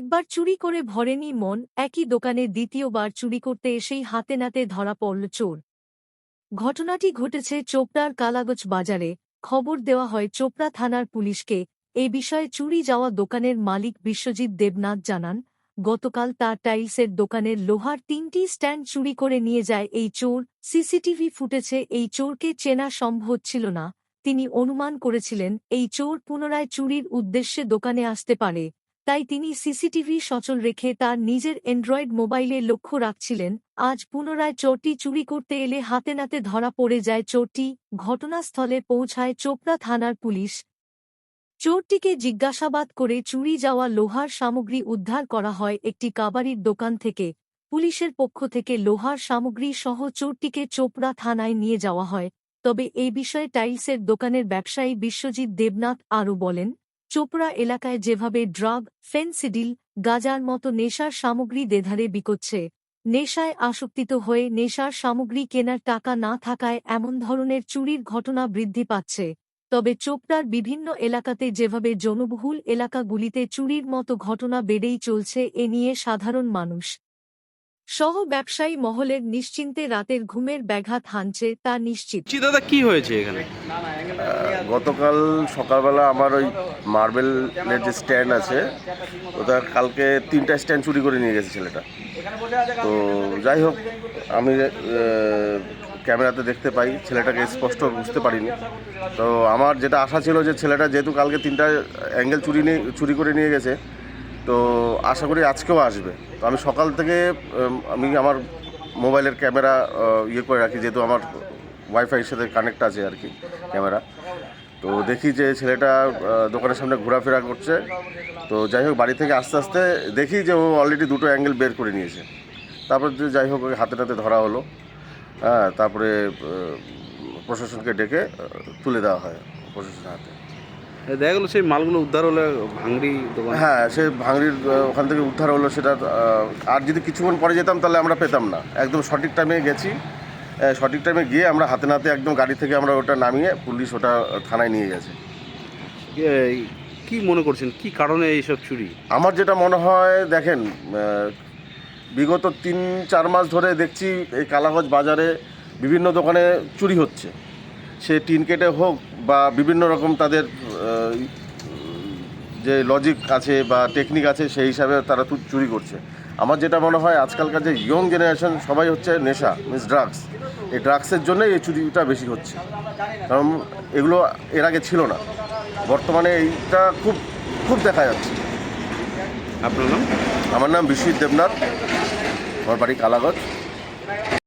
একবার চুরি করে ভরেনি মন, একই দোকানে দ্বিতীয়বার চুরি করতে এসেই হাতে নাতে ধরা পড়ল চোর। ঘটনাটি ঘটেছে চোপড়ার কালাগজ বাজারে। খবর দেওয়া হয়, চোপড়া থানার পুলিশকে এ বিষয়ে চুরি যাওয়া দোকানের মালিক বিশ্বজিৎ দেবনাথ জানান, গতকাল তার টাইলসের দোকানের লোহার তিনটি স্ট্যান্ড চুরি করে নিয়ে যায় এই চোর। সিসিটিভি ফুটেছে এই চোরকে চেনা সম্ভব ছিল না। তিনি অনুমান করেছিলেন, এই চোর পুনরায় চুরির উদ্দেশ্যে দোকানে আসতে পারে। তাই তিনি সিসিটিভি সচল রেখে তার নিজের অ্যান্ড্রয়েড মোবাইলে লক্ষ্য রাখছিলেন, আজ পুনরায় চোরটি চুরি করতে এলে হাতে নাতে ধরা পড়ে যায় চোরটি, ঘটনাস্থলে পৌঁছায় চোপড়া থানার পুলিশ। চোরটিকে জিজ্ঞাসাবাদ করে চুরি যাওয়া লোহার সামগ্রী উদ্ধার করা হয় একটি কাবারির দোকান থেকে, পুলিশের পক্ষ থেকে লোহার সামগ্রী সহ চোরটিকে চোপড়া থানায় নিয়ে যাওয়া হয়, তবে এই বিষয়ে টাইলসের দোকানের ব্যবসায়ী বিশ্বজিৎ দেবনাথ আরও বলেন। চোপড়া এলাকায় যেভাবে ড্রাগ, ফেন্সিডিল, গাজার মতো নেশার সামগ্রী দেধারে বিকোচ্ছে, নেশায় আসক্তিত হয়ে নেশার সামগ্রী কেনার টাকা না থাকায় এমন ধরনের চুরির ঘটনা বৃদ্ধি পাচ্ছে। তবে চোপড়ার বিভিন্ন এলাকাতে যেভাবে জনবহুল এলাকাগুলিতে চুরির মতো ঘটনা বেড়েই চলছে, এ নিয়ে সাধারণ মানুষ সহ ব্যবসায়ী মহলের নিশ্চিন্তে রাতের ঘুমের ব্যাঘাত হানছে তা নিশ্চিত। জি দাদা কি হয়েছে এখানে? গতকাল সকালবেলা আমার ওই মার্বেলের যে স্ট্যান্ড আছে ওটা কালকে তিনটা স্ট্যান্ড চুরি করে নিয়ে গেছে ছেলেটা। তো যাই হোক আমি ক্যামেরাতে দেখতে পাই ছেলেটাকে স্পষ্ট বুঝতে পারিনি। তো আমার যেটা আশা ছিল যে ছেলেটা যেহেতু কালকে তিনটা অ্যাঙ্গেল চুরি নিয়ে চুরি করে নিয়ে গেছে তো আশা করি আজকেও আসবে। তো আমি সকাল থেকে আমি আমার মোবাইলের ক্যামেরা ইয়ে করে রাখি, যেহেতু আমার ওয়াইফাইয়ের সাথে কানেক্ট আছে আর কি, ক্যামেরা। তো দেখি যে ছেলেটা দোকানের সামনে ঘোরাফেরা করছে। তো যাই হোক, বাড়ি থেকে আস্তে আস্তে দেখি যে ও অলরেডি দুটো অ্যাঙ্গেল বের করে নিয়েছে। তারপর যাই হোক হাতে নাতে ধরা হলো। হ্যাঁ তারপরে প্রশাসনকে ডেকে তুলে দেওয়া হয় প্রশাসনের হাতে। দেখা গেলো সেই মালগুলো উদ্ধার হলে ভাঙড়ি দোকান। হ্যাঁ সে ভাঙড়ির ওখান থেকে উদ্ধার হলো সেটা আর যদি কিছুক্ষণ পরে যেতাম তাহলে আমরা পেতাম না। একদম সঠিক টাইমে গেছি। সঠিক টাইমে গিয়ে আমরা হাতে নাতে একদম গাড়ি থেকে আমরা ওটা নামিয়ে পুলিশ ওটা থানায় নিয়ে গেছে। কি মনে করছেন? কি কারণে এইসব চুরি? আমার যেটা মনে হয় দেখেন বিগত তিন চার মাস ধরে দেখছি এই কালাগঞ্জ বাজারে বিভিন্ন দোকানে চুরি হচ্ছে। সে টিন কেটে হোক বা বিভিন্ন রকম তাদের যে লজিক আছে বা টেকনিক আছে সেই হিসাবে তারা তু- চুরি করছে। আমার যেটা মনে হয় আজকালকার যে ইয়ং জেনারেশন সবাই হচ্ছে নেশা মিনস ড্রাগস এই ড্রাগসের জন্যই এই চুরিটা বেশি হচ্ছে। কারণ এগুলো এর আগে ছিল না। বর্তমানে এইটা খুব খুব দেখা যাচ্ছে। আপনার নাম? আমার নাম বিশ্বজিৎ দেবনাথ। আমার বাড়ি কালাগঞ্জ।